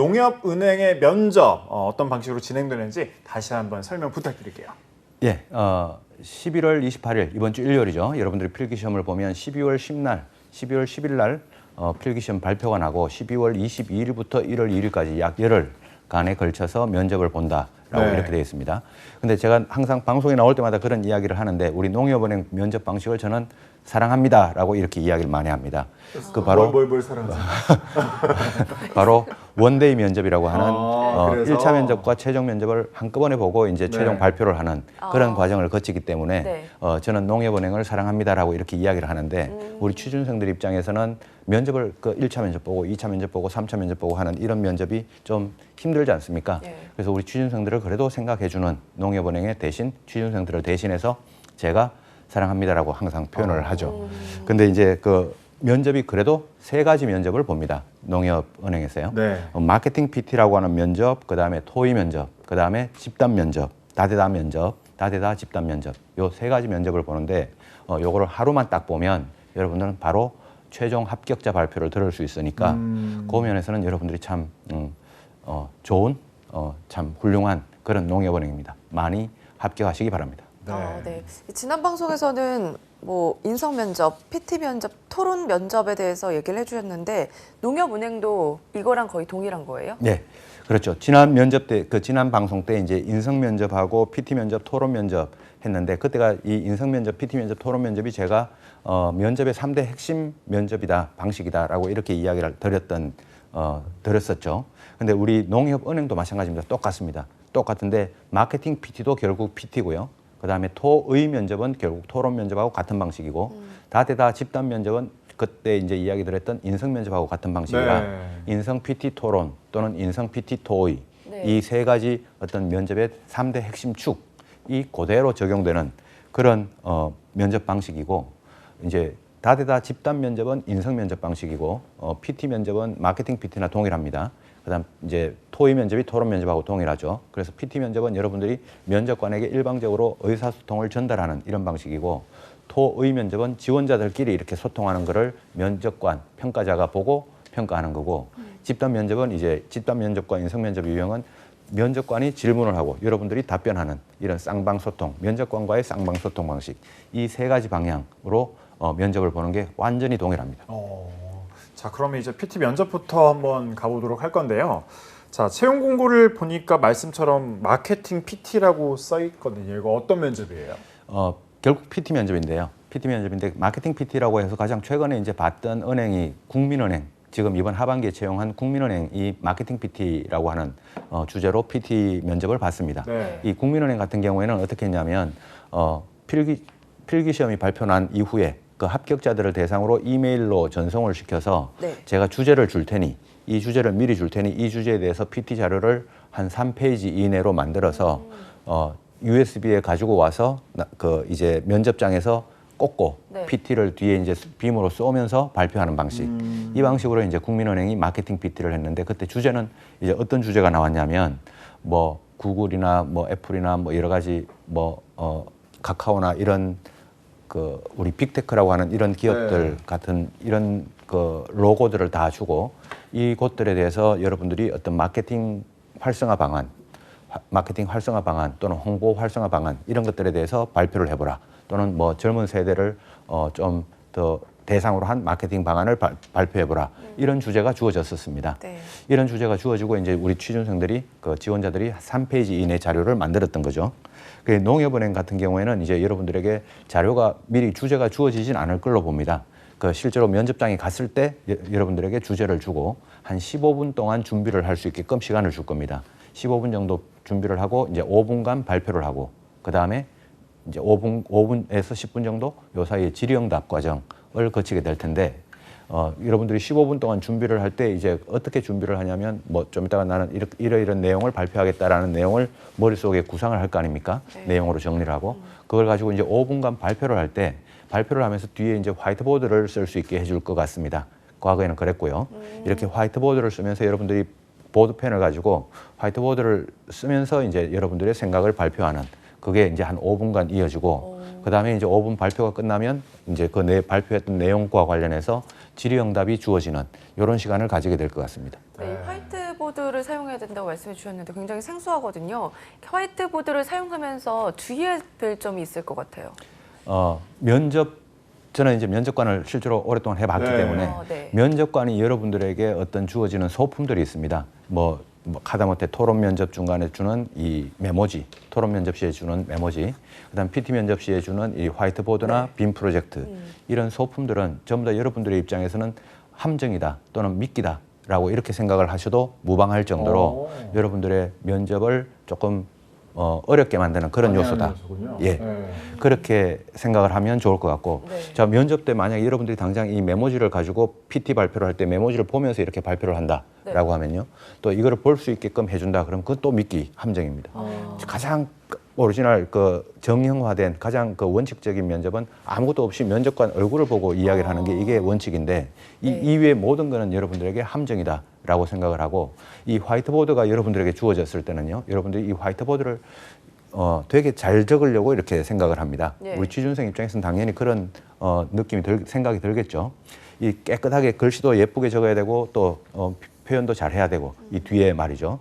농협은행의 면접 어, 어떤 방식으로 진행되는지 다시 한번 설명 부탁드릴게요. 예, 어, 11월 28일 이번 주 일요일이죠. 여러분들이 필기 시험을 보면 12월 10날, 12월 10일 날 어, 필기 시험 발표가 나고 12월 22일부터 1월 2일까지 약 열흘 간에 걸쳐서 면접을 본다라고 네. 이렇게 되어 있습니다. 근데 제가 항상 방송에 나올 때마다 그런 이야기를 하는데 우리 농협은행 면접 방식을 저는 사랑합니다라고 이렇게 이야기를 많이 합니다. 그 바로 뭘, 뭘? 바로 원데이 면접이라고 하는 아, 어, 그래서? 1차 면접과 최종 면접을 한꺼번에 보고 이제 네. 최종 발표를 하는 그런 아. 과정을 거치기 때문에 네. 어, 저는 농협은행을 사랑합니다라고 이렇게 이야기를 하는데 음. 우리 취준생들 입장에서는 면접을 그 1차 면접 보고 2차 면접 보고 3차 면접 보고 하는 이런 면접이 좀 힘들지 않습니까? 예. 그래서 우리 취준생들을 그래도 생각해 주는 농협은행의 대신 취준생들을 대신해서 제가 사랑합니다라고 항상 표현을 하죠. 근데 이제 그 면접이 그래도 세 가지 면접을 봅니다. 농협은행에서요. 네. 어, 마케팅 PT라고 하는 면접, 그 다음에 토의 면접, 그 다음에 집단 면접, 다대다 면접, 다대다 집단 면접. 요 세 가지 면접을 보는데 어, 요거를 하루만 딱 보면 여러분들은 바로 최종 합격자 발표를 들을 수 있으니까 음. 그 면에서는 여러분들이 참 음, 어, 좋은 어, 참 훌륭한 그런 농협은행입니다. 많이 합격하시기 바랍니다. 네. 아, 네. 지난 방송에서는 뭐 인성 면접, PT 면접, 토론 면접에 대해서 얘기를 해주셨는데 농협은행도 이거랑 거의 동일한 거예요? 네, 그렇죠. 지난 면접 때, 그 지난 방송 때 이제 인성 면접하고 PT 면접, 토론 면접 했는데 그때가 이 인성 면접, PT 면접, 토론 면접이 제가 어, 면접의 삼대 핵심 면접이다, 방식이다라고 이렇게 이야기를 드렸던 어, 드렸었죠. 근데 우리 농협은행도 마찬가지입니다. 똑같습니다. 똑같은데 마케팅 PT도 결국 PT고요. 그다음에 토의 면접은 결국 토론 면접하고 같은 방식이고 다대다 집단 면접은 그때 이제 이야기 드렸던 인성 면접하고 같은 방식이라 네. 인성 PT 토론 또는 인성 PT 토의 네. 이세 가지 어떤 면접의 삼대 핵심 축이 그대로 적용되는 그런 어, 면접 방식이고 이제 다대다 집단 면접은 인성 면접 방식이고 어, PT 면접은 마케팅 PT나 동일합니다. 그다음 이제 토의 면접이 토론 면접하고 동일하죠. 그래서 PT 면접은 여러분들이 면접관에게 일방적으로 의사소통을 전달하는 이런 방식이고 토의 면접은 지원자들끼리 이렇게 소통하는 거를 면접관 평가자가 보고 평가하는 거고 집단 면접은 이제 집단 면접과 인성 면접 유형은 면접관이 질문을 하고 여러분들이 답변하는 이런 쌍방 소통, 면접관과의 쌍방 소통 방식 이 세 가지 방향으로 어, 면접을 보는 게 완전히 동일합니다. 어, 자, 그러면 이제 PT 면접부터 한번 가보도록 할 건데요. 자, 채용 공고를 보니까 말씀처럼 마케팅 PT라고 써 있거든요. 이거 어떤 면접이에요? 어, 결국 PT 면접인데요. PT 면접인데 마케팅 PT라고 해서 가장 최근에 이제 봤던 은행이 국민은행. 지금 이번 하반기에 채용한 국민은행 이 마케팅 PT라고 하는 어, 주제로 PT 면접을 봤습니다. 네. 이 국민은행 같은 경우에는 어떻게 했냐면 어, 필기 필기 시험이 발표 난 이후에 그 합격자들을 대상으로 이메일로 전송을 시켜서 네. 제가 주제를 줄 테니 이 주제를 미리 줄 테니 이 주제에 대해서 PT 자료를 한 3페이지 이내로 만들어서 어, USB에 가지고 와서 나- 그 이제 면접장에서 꽂고 네. PT를 뒤에 이제 빔으로 쏘면서 발표하는 방식. 음. 이 방식으로 이제 국민은행이 마케팅 PT를 했는데 그때 주제는 이제 어떤 주제가 나왔냐면 뭐 구글이나 뭐 애플이나 뭐 여러 가지 뭐 어, 카카오나 이런 그 우리 빅테크라고 하는 이런 기업들 네. 같은 이런 그 로고들을 다 주고 이 곳들에 대해서 여러분들이 어떤 마케팅 활성화 방안, 화- 마케팅 활성화 방안 또는 홍보 활성화 방안 이런 것들에 대해서 발표를 해보라 또는 뭐 젊은 세대를 어, 좀더 대상으로 한 마케팅 방안을 발, 발표해보라 이런 주제가 주어졌었습니다. 네. 이런 주제가 주어지고 이제 우리 취준생들이 그 지원자들이 3페이지 이내 자료를 만들었던 거죠. 그 농협은행 같은 경우에는 이제 여러분들에게 자료가 미리 주제가 주어지진 않을 걸로 봅니다. 그 실제로 면접장에 갔을 때 여- 여러분들에게 주제를 주고 한 15분 동안 준비를 할 수 있게끔 시간을 줄 겁니다. 15분 정도 준비를 하고 이제 5분간 발표를 하고 그 다음에 이제 5분, 5분에서 10분 정도 요 사이에 질의응답 과정 을 거치게 될 텐데 어, 여러분들이 15분 동안 준비를 할 때 이제 어떻게 준비를 하냐면 뭐 좀 이따가 나는 이렇게 이러이런 내용을 발표하겠다라는 내용을 머릿속에 구상을 할 거 아닙니까? 네. 내용으로 정리를 하고 그걸 가지고 이제 5분간 발표를 할 때 발표를 하면서 뒤에 이제 화이트보드를 쓸 수 있게 해줄 것 같습니다. 과거에는 그랬고요. 이렇게 화이트보드를 쓰면서 여러분들이 보드펜을 가지고 화이트보드를 쓰면서 이제 여러분들의 생각을 발표하는 그게 이제 한 5분간 이어지고 그 다음에 이제 5분 발표가 끝나면 이제 그 내 발표했던 내용과 관련해서 질의응답이 주어지는 이런 시간을 가지게 될 것 같습니다. 네, 이 화이트보드를 사용해야 된다고 말씀해 주셨는데 굉장히 생소하거든요. 화이트보드를 사용하면서 주의해야 될 점이 있을 것 같아요. 어, 면접 저는 이제 면접관을 실제로 오랫동안 해봤기 네. 때문에 어, 네. 면접관이 여러분들에게 어떤 주어지는 소품들이 있습니다. 뭐, 뭐 하다못해 토론 면접 중간에 주는 이 메모지, 토론 면접 시에 주는 메모지, 그다음 PT 면접 시에 주는 이 화이트보드나 네. 빔 프로젝트 음. 이런 소품들은 전부 다 여러분들의 입장에서는 함정이다 또는 미끼다라고 이렇게 생각을 하셔도 무방할 정도로 오. 여러분들의 면접을 조금 어, 어렵게 만드는 그런 요소다. 요소군요. 예. 네. 그렇게 생각을 하면 좋을 것 같고 네. 자 면접 때 만약에 여러분들이 당장 이 메모지를 가지고 PT 발표를 할 때 메모지를 보면서 이렇게 발표를 한다라고 네. 하면요 또 이거를 볼 수 있게끔 해준다 그러면 그건 또 믿기 함정입니다 어. 가장 오리지널 그 정형화된 가장 그 원칙적인 면접은 아무것도 없이 면접관 얼굴을 보고 이야기를 하는 게 이게 원칙인데 이 네. 이외의 모든 거는 여러분들에게 함정이다 라고 생각을 하고 이 화이트보드가 여러분들에게 주어졌을 때는요 여러분들이 이 화이트보드를 어, 되게 잘 적으려고 이렇게 생각을 합니다. 네. 우리 취준생 입장에서는 당연히 그런 어, 느낌이 들, 생각이 들겠죠. 이 깨끗하게 글씨도 예쁘게 적어야 되고 또 어, 표현도 잘 해야 되고 이 뒤에 말이죠.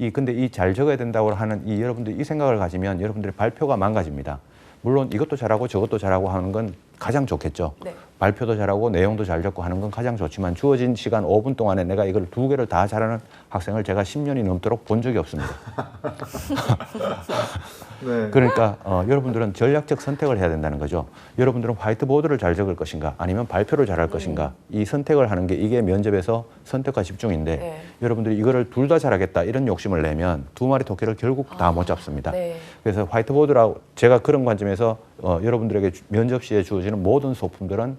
이 근데 이 잘 적어야 된다고 하는 이 여러분들 이 생각을 가지면 여러분들의 발표가 망가집니다. 물론 이것도 잘하고 저것도 잘하고 하는 건 가장 좋겠죠. 네. 발표도 잘하고 내용도 잘 적고 하는 건 가장 좋지만 주어진 시간 5분 동안에 내가 이걸 두 개를 다 잘하는 학생을 제가 10년이 넘도록 본 적이 없습니다. 네. 그러니까 어, 여러분들은 전략적 선택을 해야 된다는 거죠. 여러분들은 화이트보드를 잘 적을 것인가, 아니면 발표를 잘 할 것인가. 이 선택을 하는 게 이게 면접에서 선택과 집중인데 네. 여러분들이 이거를 둘 다 잘하겠다 이런 욕심을 내면 두 마리 토끼를 결국 다 못 잡습니다. 네. 그래서 화이트보드라고 제가 그런 관점에서 어, 여러분들에게 주- 면접 시에 주어지는 모든 소품들은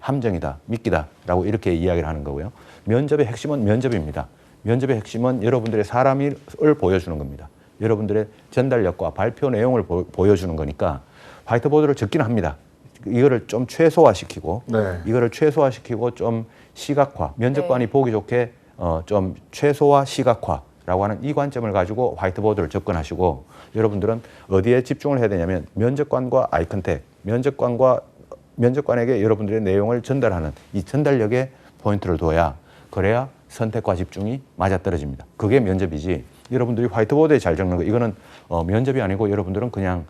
함정이다, 미끼다라고 이렇게 이야기를 하는 거고요. 면접의 핵심은 면접입니다. 면접의 핵심은 여러분들의 사람을 보여주는 겁니다. 여러분들의 전달력과 발표 내용을 보, 보여주는 거니까 화이트보드를 적긴 합니다. 이거를 좀 최소화시키고 네. 이거를 최소화시키고 좀 시각화, 면접관이 네. 보기 좋게 어, 좀 최소화 시각화 라고 하는 이 관점을 가지고 화이트보드를 접근하시고 여러분들은 어디에 집중을 해야 되냐면 면접관과 아이 컨택, 면접관과 면접관에게 여러분들의 내용을 전달하는 이 전달력에 포인트를 둬야 그래야 선택과 집중이 맞아떨어집니다. 그게 면접이지. 여러분들이 화이트보드에 잘 적는 거 이거는 어, 면접이 아니고 여러분들은 그냥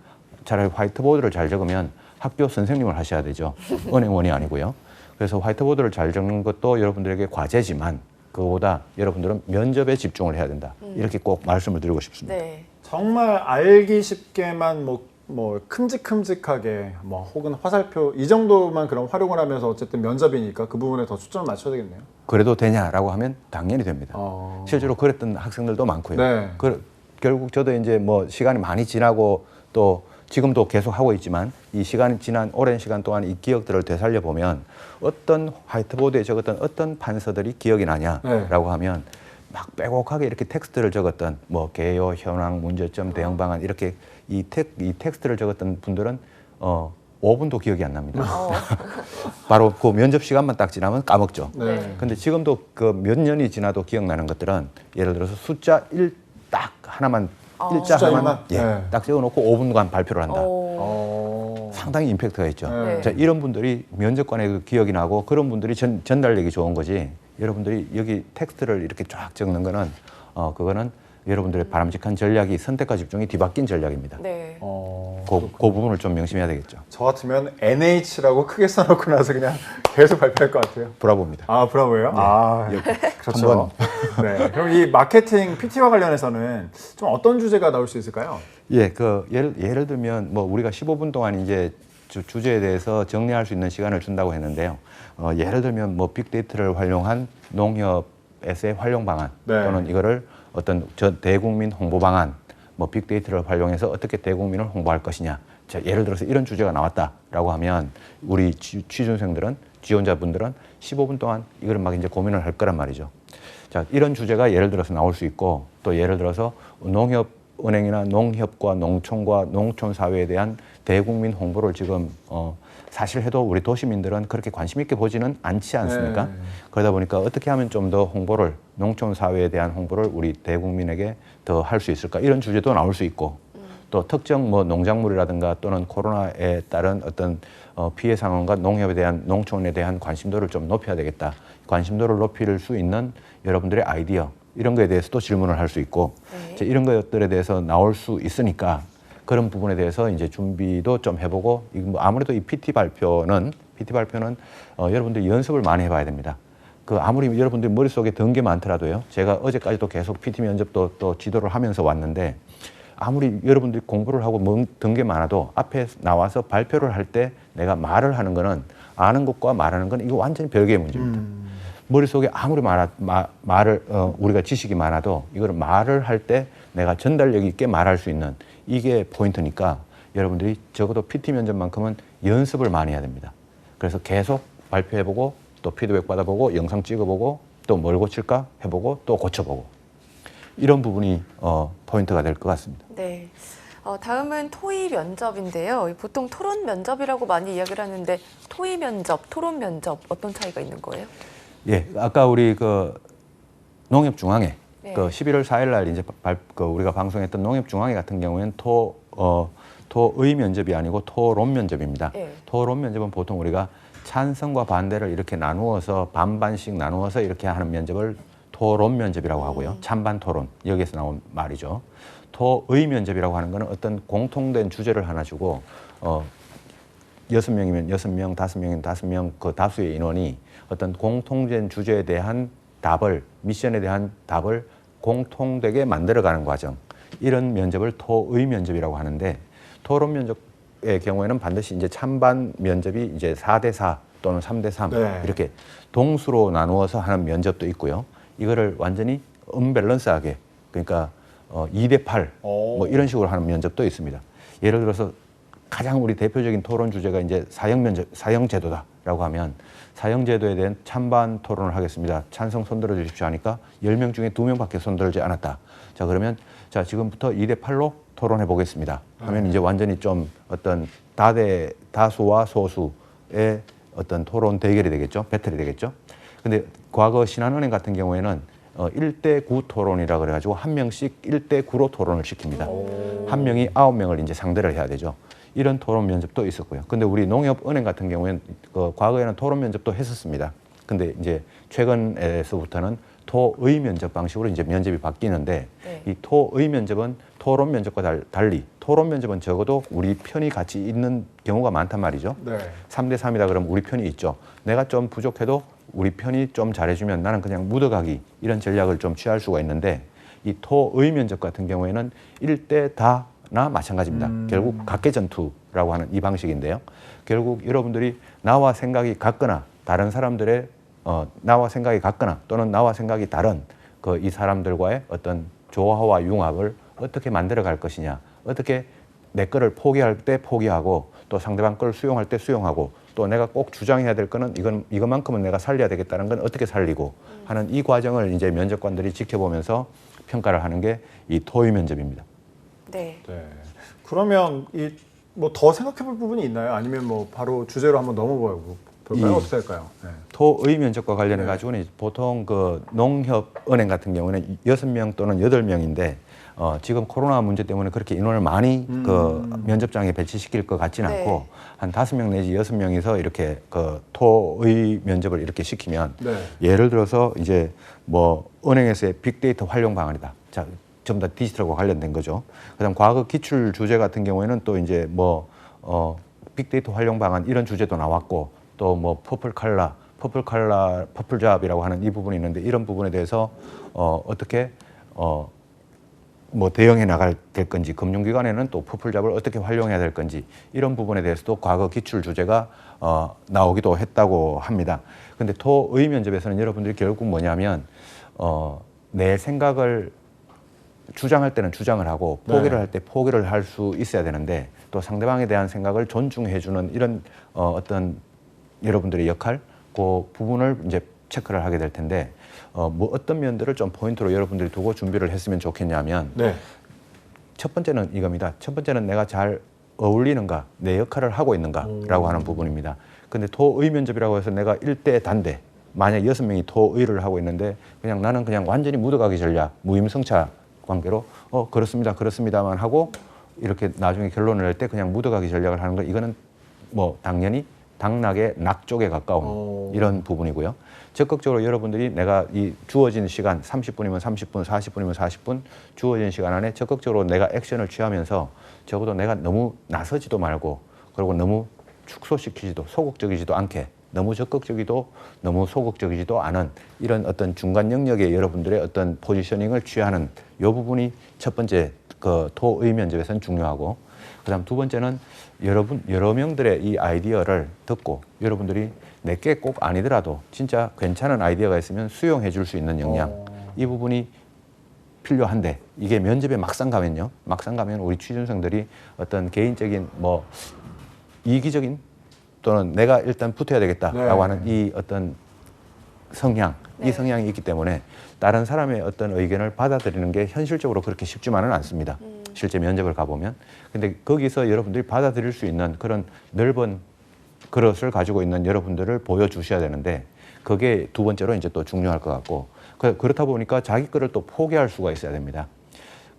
차라리 화이트보드를 잘 적으면 학교 선생님을 하셔야 되죠. 은행원이 아니고요. 그래서 화이트보드를 잘 적는 것도 여러분들에게 과제지만 그보다 여러분들은 면접에 집중을 해야 된다. 이렇게 꼭 말씀을 드리고 싶습니다. 네. 정말 알기 쉽게만 뭐, 뭐 큼직큼직하게 뭐 혹은 화살표 이 정도만 그런 활용을 하면서 어쨌든 면접이니까 그 부분에 더 초점을 맞춰야 되겠네요. 그래도 되냐라고 하면 당연히 됩니다. 어. 실제로 그랬던 학생들도 많고요. 네. 그, 결국 저도 이제 뭐 시간이 많이 지나고 또 지금도 계속 하고 있지만 이 시간이 지난 오랜 시간 동안 이 기억들을 되살려 보면 어떤 화이트보드에 적었던 어떤 판서들이 기억이 나냐라고 네. 하면 막 빼곡하게 이렇게 텍스트를 적었던 뭐 개요, 현황, 문제점, 대응 방안 이렇게 이, 텍, 이 텍스트를 적었던 분들은 어 5분도 기억이 안 납니다. 어, 바로 그 면접 시간만 딱 지나면 까먹죠. 네. 근데 지금도 그 몇 년이 지나도 기억나는 것들은 예를 들어서 숫자 1 딱 하나만 어. 일자 숫자 하나만 일만? 예, 네. 딱 적어놓고 5분간 발표를 한다. 어. 어, 상당히 임팩트가 있죠. 네. 자, 이런 분들이 면접관에 그 기억이 나고 그런 분들이 전, 전달력이 좋은 거지. 여러분들이 여기 텍스트를 이렇게 쫙 적는 거는 어 그거는 여러분들의 바람직한 전략이 선택과 집중이 뒤바뀐 전략입니다. 네. 어. 그, 그 부분을 좀 명심해야 되겠죠. 저 같으면 NH라고 크게 써놓고 나서 그냥 계속 발표할 것 같아요. 브라보입니다. 아, 브라보예요? 아, 그렇죠. 네. 그럼 이 마케팅 PT와 관련해서는 좀 어떤 주제가 나올 수 있을까요? 예, 그 예를 예를 들면 뭐 우리가 15분 동안 이제 주, 주제에 대해서 정리할 수 있는 시간을 준다고 했는데요. 어, 예를 들면 뭐 빅데이터를 활용한 농협에서의 활용 방안 네. 또는 이거를 어떤 저 대국민 홍보 방안, 뭐 빅데이터를 활용해서 어떻게 대국민을 홍보할 것이냐. 자, 예를 들어서 이런 주제가 나왔다라고 하면 우리 취- 취준생들은 지원자분들은 15분 동안 이걸 막 이제 고민을 할 거란 말이죠. 자, 이런 주제가 예를 들어서 나올 수 있고 또 예를 들어서 농협 은행이나 농협과 농촌과 농촌 사회에 대한 대국민 홍보를 지금 어 사실 해도 우리 도시민들은 그렇게 관심 있게 보지는 않지 않습니까? 네. 그러다 보니까 어떻게 하면 좀 더 홍보를 농촌 사회에 대한 홍보를 우리 대국민에게 더 할 수 있을까 이런 주제도 나올 수 있고 또 특정 뭐 농작물이라든가 또는 코로나에 따른 어떤 어, 피해 상황과 농협에 대한 농촌에 대한 관심도를 좀 높여야 되겠다. 관심도를 높일 수 있는 여러분들의 아이디어 이런 거에 대해서도 질문을 할 수 있고 네. 이런 것들에 대해서 나올 수 있으니까 그런 부분에 대해서 이제 준비도 좀 해보고 뭐 아무래도 이 PT 발표는 PT 발표는 어, 여러분들이 연습을 많이 해봐야 됩니다. 그 아무리 여러분들이 머릿속에 든 게 많더라도요. 제가 어제까지도 계속 PT 면접도 또 지도를 하면서 왔는데 아무리 여러분들이 공부를 하고 든 게 많아도 앞에 나와서 발표를 할 때 내가 말을 하는 거는 아는 것과 말하는 건 이거 완전히 별개의 문제입니다. 머릿속에 아무리 말, 마, 말을 어, 우리가 지식이 많아도 이거를 말을 할 때 내가 전달력 있게 말할 수 있는 이게 포인트니까 여러분들이 적어도 PT 면접만큼은 연습을 많이 해야 됩니다. 그래서 계속 발표해보고 또 피드백 받아보고 영상 찍어보고 또 뭘 고칠까 해보고 또 고쳐보고 이런 부분이 어, 포인트가 될 것 같습니다. 네. 어, 다음은 토의 면접인데요. 보통 토론 면접이라고 많이 이야기를 하는데 토의 면접, 토론 면접 어떤 차이가 있는 거예요? 예, 아까 우리 그 농협중앙회 네. 그 11월 4일 날 이제 발, 그 우리가 방송했던 농협중앙회 같은 경우에는 토, 어, 토의 면접이 아니고 토론 면접입니다. 네. 토론 면접은 보통 우리가 찬성과 반대를 이렇게 나누어서 반반씩 나누어서 이렇게 하는 면접을 토론 면접이라고 하고요. 찬반 토론 여기에서 나온 말이죠. 토의 면접이라고 하는 거는 어떤 공통된 주제를 하나 주고 어, 여섯 명이면 여섯 명, 다섯 명이면 다섯 명, 그 다수의 인원이 어떤 공통된 주제에 대한 답을 미션에 대한 답을 공통되게 만들어가는 과정 이런 면접을 토의 면접이라고 하는데 토론 면접의 경우에는 반드시 이제 찬반 면접이 이제 4대 4 또는 3대 3 네. 이렇게 동수로 나누어서 하는 면접도 있고요. 이거를 완전히 언밸런스하게 그러니까 어, 2대 8 오. 뭐 이런 식으로 하는 면접도 있습니다. 예를 들어서 가장 우리 대표적인 토론 주제가 이제 사형 면접, 사형 제도다 라고 하면 사형 제도에 대한 찬반 토론을 하겠습니다. 찬성 손들어 주십시오 하니까 10명 중에 2명밖에 손들지 않았다. 자, 그러면 자, 지금부터 2대 8로 토론해 보겠습니다. 하면 이제 완전히 좀 어떤 다대 다수와 소수의 어떤 토론 대결이 되겠죠. 배틀이 되겠죠. 근데 과거 신한은행 같은 경우에는 어, 1대 9 토론이라 그래 가지고 한 명씩 1대 9로 토론을 시킵니다. 한 명이 아홉 명을 이제 상대를 해야 되죠. 이런 토론 면접도 있었고요. 근데 우리 농협은행 같은 경우에는 그 과거에는 토론 면접도 했었습니다. 근데 이제 최근에서부터는 토의 면접 방식으로 이제 면접이 바뀌는데 네. 이 토의 면접은 토론 면접과 달- 달리 토론 면접은 적어도 우리 편이 같이 있는 경우가 많단 말이죠. 네. 삼대삼이다 그러면 우리 편이 있죠. 내가 좀 부족해도 우리 편이 좀 잘해주면 나는 그냥 묻어가기 이런 전략을 좀 취할 수가 있는데 이 토의 면접 같은 경우에는 일대다 나 마찬가지입니다. 결국 각계전투라고 하는 이 방식인데요. 결국 여러분들이 나와 생각이 같거나 다른 사람들의 어, 나와 생각이 같거나 또는 나와 생각이 다른 그 이 사람들과의 어떤 조화와 융합을 어떻게 만들어 갈 것이냐 어떻게 내 거를 포기할 때 포기하고 또 상대방 걸 수용할 때 수용하고 또 내가 꼭 주장해야 될 거는 이건 이것만큼은 내가 살려야 되겠다는 건 어떻게 살리고 하는 이 과정을 이제 면접관들이 지켜보면서 평가를 하는 게 이 토의 면접입니다. 네. 네. 그러면 이 뭐 더 생각해 볼 부분이 있나요? 아니면 뭐 바로 주제로 한번 넘어가 볼까요? 어떻게 할까요? 네. 토의 면접과 관련해 네. 가지고는 보통 그 농협은행 같은 경우는 여섯 명 또는 여덟 명인데 어, 지금 코로나 문제 때문에 그렇게 인원을 많이 음. 그 면접장에 배치시킬 것 같지는 네. 않고 한 다섯 명 내지 여섯 명이서 이렇게 그 토의 면접을 이렇게 시키면 네. 예를 들어서 이제 뭐 은행에서의 빅데이터 활용 방안이다. 자, 전부 다 디지털과 관련된 거죠. 그다음 과거 기출 주제 같은 경우에는 또 이제 뭐 어, 빅데이터 활용 방안 이런 주제도 나왔고 또 뭐 퍼플 칼라, 퍼플 칼라, 퍼플 잡이라고 하는 이 부분이 있는데 이런 부분에 대해서 어, 어떻게 어, 뭐 대응해 나갈 될 건지 금융기관에는 또 퍼플 잡을 어떻게 활용해야 될 건지 이런 부분에 대해서도 과거 기출 주제가 어, 나오기도 했다고 합니다. 근데 토의 면접에서는 여러분들이 결국 뭐냐면 어, 내 생각을 주장할 때는 주장을 하고 네. 포기를 할때 포기를 할 수 있어야 되는데 또 상대방에 대한 생각을 존중해주는 이런 어, 어떤 여러분들의 역할 그 부분을 이제 체크를 하게 될 텐데 어, 뭐 어떤 면들을 좀 포인트로 여러분들이 두고 준비를 했으면 좋겠냐면 네. 첫 번째는 이겁니다. 첫 번째는 내가 잘 어울리는가, 내 역할을 하고 있는가라고 하는 부분입니다. 근데 토의 면접이라고 해서 내가 일대 단대, 만약 여섯 명이 토의를 하고 있는데 그냥 나는 그냥 완전히 묻어가기 전략, 무임승차 관계로 어 그렇습니다, 그렇습니다만 하고 이렇게 나중에 결론을 낼 때 그냥 묻어가기 전략을 하는 거 이거는 뭐 당연히 당락의 낙 쪽에 가까운 오. 이런 부분이고요. 적극적으로 여러분들이 내가 이 주어진 시간 30분이면 30분, 40분이면 40분 주어진 시간 안에 적극적으로 내가 액션을 취하면서 적어도 내가 너무 나서지도 말고 그리고 너무 축소시키지도 소극적이지도 않게 너무 적극적이도 너무 소극적이지도 않은 이런 어떤 중간 영역의 여러분들의 어떤 포지셔닝을 취하는 이 부분이 첫 번째 그 토의 면접에서는 중요하고 그다음 두 번째는 여러분 여러 명들의 이 아이디어를 듣고 여러분들이 내게 꼭 아니더라도 진짜 괜찮은 아이디어가 있으면 수용해 줄 수 있는 역량 어. 이 부분이 필요한데 이게 면접에 막상 가면요 막상 가면 우리 취준생들이 어떤 개인적인 뭐 이기적인 또는 내가 일단 붙어야 되겠다라고 네. 하는 이 어떤 성향 네. 이 성향이 있기 때문에 다른 사람의 어떤 의견을 받아들이는 게 현실적으로 그렇게 쉽지만은 않습니다. 음. 실제 면접을 가보면 근데 거기서 여러분들이 받아들일 수 있는 그런 넓은 그릇을 가지고 있는 여러분들을 보여주셔야 되는데 그게 두 번째로 이제 또 중요할 것 같고 그- 그렇다 보니까 자기 거를 또 포기할 수가 있어야 됩니다.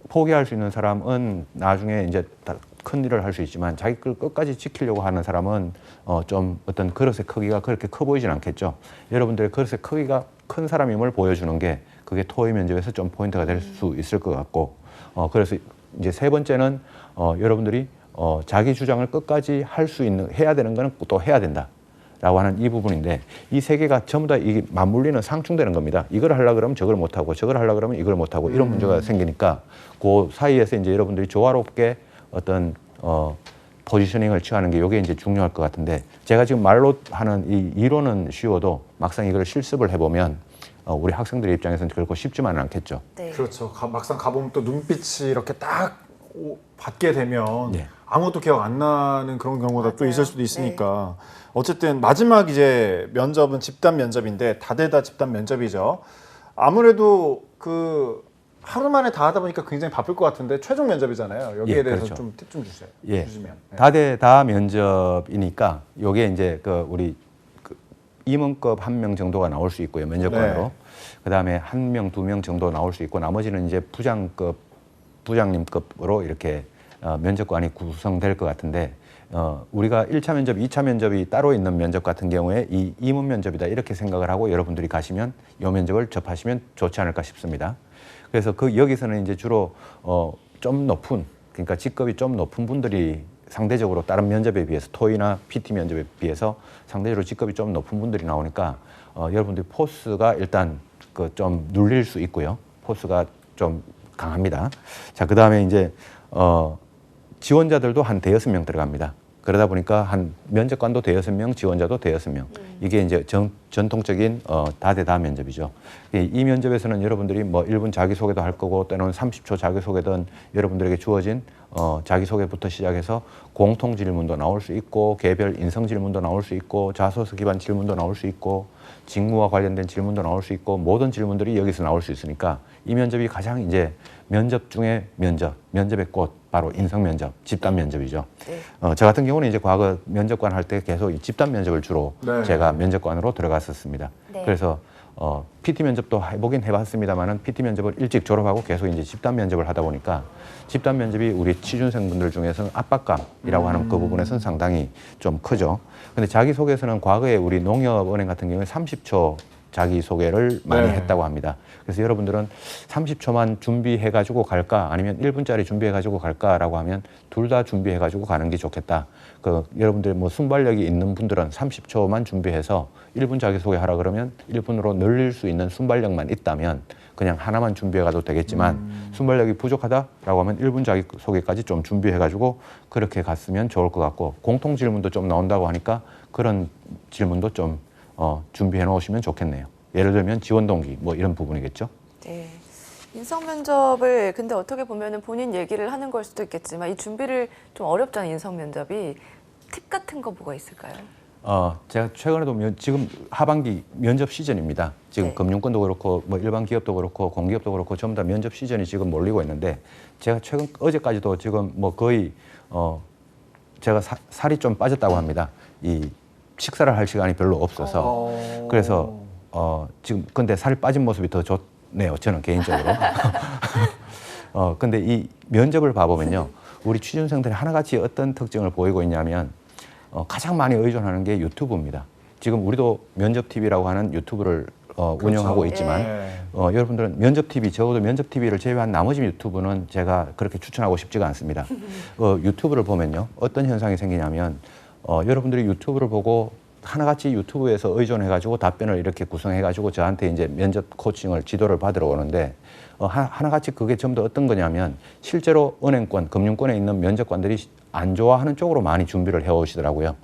포기할 수 있는 사람은 나중에 이제 다 큰 일을 할 수 있지만 자기 걸 끝까지 지키려고 하는 사람은 어 좀 어떤 그릇의 크기가 그렇게 커 보이진 않겠죠. 여러분들의 그릇의 크기가 큰 사람임을 보여주는 게 그게 토의 면접에서 좀 포인트가 될 수 있을 것 같고 어 그래서 이제 세 번째는 어 여러분들이 어 자기 주장을 끝까지 할 수 있는 해야 되는 거는 또 해야 된다. 라고 하는 이 부분인데 이 세 개가 전부 다 이게 맞물리는 상충되는 겁니다. 이걸 하려 그러면 저걸 못 하고 저걸 하려 그러면 이걸 못 하고 이런 문제가 생기니까 그 사이에서 이제 여러분들이 조화롭게 어떤 어 포지셔닝을 취하는 게 이게 이제 중요할 것 같은데 제가 지금 말로 하는 이 이론은 쉬워도 막상 이걸 실습을 해보면 어 우리 학생들 의 입장에서는 결코 쉽지만은 않겠죠. 네. 그렇죠. 가- 막상 가보면 또 눈빛이 이렇게 딱 오- 받게 되면 네. 아무것도 기억 안 나는 그런 경우가 또 맞아요. 있을 수도 있으니까 어쨌든 마지막 이제 면접은 집단 면접인데 다대다 집단 면접이죠. 아무래도 그 하루 만에 다 하다 보니까 굉장히 바쁠 것 같은데 최종 면접이잖아요. 여기에 예, 대해서 그렇죠. 좀 팁 좀 주세요. 예. 주시면. 네. 다대 다 면접이니까 요게 이제 그 우리 그 임원급 한 명 정도가 나올 수 있고요 면접관으로 네. 그다음에 한 명 두 명 정도 나올 수 있고 나머지는 이제 부장급 부장님급으로 이렇게 어, 면접관이 구성될 것 같은데 어, 우리가 1차 면접, 2차 면접이 따로 있는 면접 같은 경우에 이 임원 면접이다 이렇게 생각을 하고 여러분들이 가시면 이 면접을 접하시면 좋지 않을까 싶습니다. 그래서 그 여기서는 이제 주로 어, 좀 높은 그러니까 직급이 좀 높은 분들이 상대적으로 다른 면접에 비해서 토이나 PT 면접에 비해서 상대적으로 직급이 좀 높은 분들이 나오니까 어, 여러분들이 포스가 일단 그 좀 눌릴 수 있고요. 포스가 좀 강합니다. 자, 그 다음에 이제 어, 지원자들도 한 대여섯 명 들어갑니다. 그러다 보니까 한 면접관도 대여섯 명, 지원자도 대여섯 명. 이게 이제 전, 전통적인 어, 다대다 면접이죠. 이, 이 면접에서는 여러분들이 뭐 1분 자기소개도 할 거고 때로는 30초 자기소개든 여러분들에게 주어진 어, 자기소개부터 시작해서 공통 질문도 나올 수 있고 개별 인성 질문도 나올 수 있고 자소서 기반 질문도 나올 수 있고 직무와 관련된 질문도 나올 수 있고 모든 질문들이 여기서 나올 수 있으니까 이 면접이 가장 이제 면접 중에 면접, 면접의 꽃 바로 인성 면접, 집단 면접이죠. 네. 어, 저 같은 경우는 이제 과거 면접관 할 때 계속 이 집단 면접을 주로 네. 제가 면접관으로 들어갔었습니다. 네. 그래서 어, PT 면접도 해보긴 해봤습니다만은 PT 면접을 일찍 졸업하고 계속 이제 집단 면접을 하다 보니까 집단 면접이 우리 취준생분들 중에서는 압박감이라고 하는 그 부분에서는 상당히 좀 크죠. 근데 자기소개서는 과거에 우리 농협은행 같은 경우에 30초 자기소개를 많이 네. 했다고 합니다. 그래서 여러분들은 30초만 준비해가지고 갈까 아니면 1분짜리 준비해가지고 갈까라고 하면 둘 다 준비해가지고 가는 게 좋겠다. 그 여러분들 뭐 순발력이 있는 분들은 30초만 준비해서 1분 자기소개 하라 그러면 1분으로 늘릴 수 있는 순발력만 있다면 그냥 하나만 준비해 가도 되겠지만 순발력이 부족하다라고 하면 1분 자기소개까지 좀 준비해 가지고 그렇게 갔으면 좋을 것 같고 공통 질문도 좀 나온다고 하니까 그런 질문도 좀 어, 준비해 놓으시면 좋겠네요. 예를 들면 지원 동기 뭐 이런 부분이겠죠. 네. 인성 면접을 근데 어떻게 보면은 본인 얘기를 하는 걸 수도 있겠지만 이 준비를 좀 어렵잖아요 인성 면접이 팁 같은 거 뭐가 있을까요? 어, 제가 최근에도 면, 지금 하반기 면접 시즌입니다. 지금 네. 금융권도 그렇고 뭐 일반 기업도 그렇고 공기업도 그렇고 전부 다 면접 시즌이 지금 몰리고 있는데 제가 최근 어제까지도 지금 뭐 거의 어 제가 사- 살이 좀 빠졌다고 합니다. 이 식사를 할 시간이 별로 없어서 어. 그래서 어 지금 근데 살 빠진 모습이 더 좋네요. 저는 개인적으로. 어 근데 이 면접을 봐보면요, 우리 취준생들이 하나같이 어떤 특징을 보이고 있냐면 어, 가장 많이 의존하는 게 유튜브입니다. 지금 우리도 면접 TV라고 하는 유튜브를 어, 운영하고 있지만 네. 어, 여러분들은 면접 TV 적어도 면접 TV를 제외한 나머지 유튜브는 제가 그렇게 추천하고 싶지가 않습니다. 어, 유튜브를 보면요 어떤 현상이 생기냐면 어, 여러분들이 유튜브를 보고 하나같이 유튜브에서 의존해가지고 답변을 이렇게 구성해가지고 저한테 이제 면접 코칭을 지도를 받으러 오는데 어, 하, 하나같이 그게 전부 다 어떤 거냐면 실제로 은행권, 금융권에 있는 면접관들이 안 좋아하는 쪽으로 많이 준비를 해오시더라고요.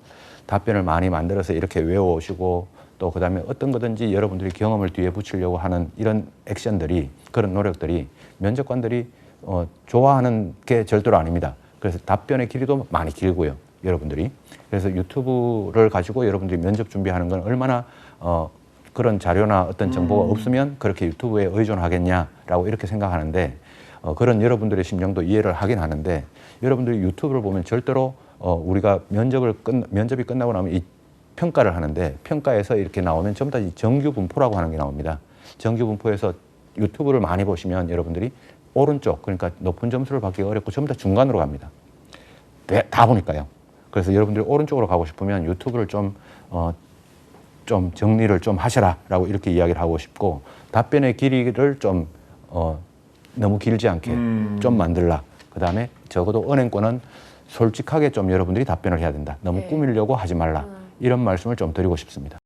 답변을 많이 만들어서 이렇게 외워오시고 또 그다음에 어떤 거든지 여러분들이 경험을 뒤에 붙이려고 하는 이런 액션들이 그런 노력들이 면접관들이 어, 좋아하는 게 절대로 아닙니다. 그래서 답변의 길이도 많이 길고요. 여러분들이 그래서 유튜브를 가지고 여러분들이 면접 준비하는 건 얼마나 어, 그런 자료나 어떤 정보가 없으면 그렇게 유튜브에 의존하겠냐라고 이렇게 생각하는데 어, 그런 여러분들의 심정도 이해를 하긴 하는데 여러분들이 유튜브를 보면 절대로 어, 우리가 면접을 끝 면접이 끝나고 나면 이 평가를 하는데 평가에서 이렇게 나오면 전부 다이 정규 분포라고 하는 게 나옵니다. 정규 분포에서 유튜브를 많이 보시면 여러분들이 오른쪽 그러니까 높은 점수를 받기가 어렵고 전부 다 중간으로 갑니다. 네, 다 보니까요. 그래서 여러분들이 오른쪽으로 가고 싶으면 유튜브를 좀, 어, 좀 정리를 좀 하셔라 라고 이렇게 이야기를 하고 싶고 답변의 길이를 좀 어, 너무 길지 않게 음. 좀 만들라. 그 다음에 적어도 은행권은 솔직하게 좀 여러분들이 답변을 해야 된다. 너무 네. 꾸미려고 하지 말라. 이런 말씀을 좀 드리고 싶습니다.